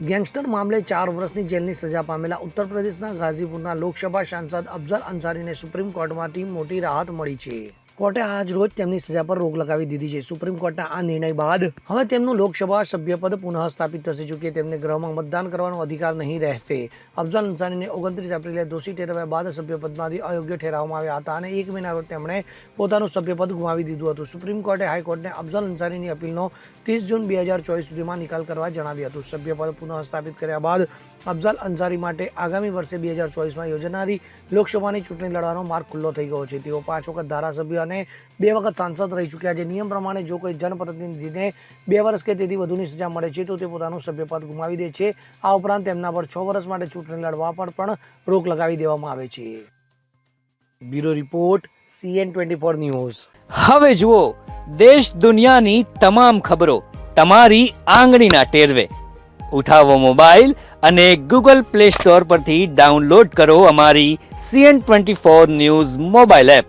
Gangster મામલે ચાર વર્ષની જેલની સજા પામેલા ઉત્તર પ્રદેશના ગાઝીપુરના લોકસભા સાંસદ અફઝલ અંસારીને સુપ્રીમ કોર્ટમાંથી મોટી રાહત મળી છે. કોર્ટે આજ રોજ તેમની સજા પર રોક લગાવી દીધી છે. સુપ્રીમ કોર્ટના આ નિર્ણય બાદ હવે તેમનું લોકસભા સભ્યપદ પુનઃ સ્થાપિત થશે જોકે તેમને ગૃહમાં મતદાન કરવાનો અધિકાર નહીં રહેશે. અફઝલ અંસારીને ઓગણત્રીસ એપ્રિલે દોષી ઠેરવ્યા બાદ સભ્યપદમાંથી અયોગ્ય ઠેરવવામાં આવ્યા હતા અને એક મહિના રોજ તેમણે પોતાનું સભ્યપદ ગુમાવી દીધું હતું. સુપ્રીમ કોર્ટે હાઈકોર્ટને અફઝલ અંસારીની અપીલનો ત્રીસ જૂન બે હજાર ચોવીસ સુધીમાં નિકાલ કરવા જણાવ્યું હતું. સભ્યપદ પુનઃ સ્થાપિત કર્યા બાદ અફઝલ અંસારી માટે આગામી વર્ષે બે હજાર ચોવીસમાં યોજાનારી લોકસભાની ચૂંટણી લડવાનો માર્ગ ખુલ્લો થઈ ગયો છે. તેઓ પાંચ વખત ધારાસભ્ય અને બે વખત સાંસદ રહી ચૂક્યા છે. નિયમ પ્રમાણે જો કોઈ જનપ્રતિનિધિને બે વર્ષ કે તેથી વધુની સજા મળે છે, તો તે પોતાનું સભ્યપદ ગુમાવી દે છે. આ ઉપરાંત તેમના પર છ વર્ષ માટે ચૂંટણી લડવા પર પણ રોક લગાવી દેવામાં આવે છે. Bureau report, CN twenty four news. હવે જુઓ, દેશ દુનિયાની તમામ ખબરો તમારી આંગળીના ટેરવે. ઉઠાવો મોબાઈલ અને ગૂગલ પ્લે સ્ટોર પરથી ડાઉનલોડ કરો અમારી CN twenty four news mobile app.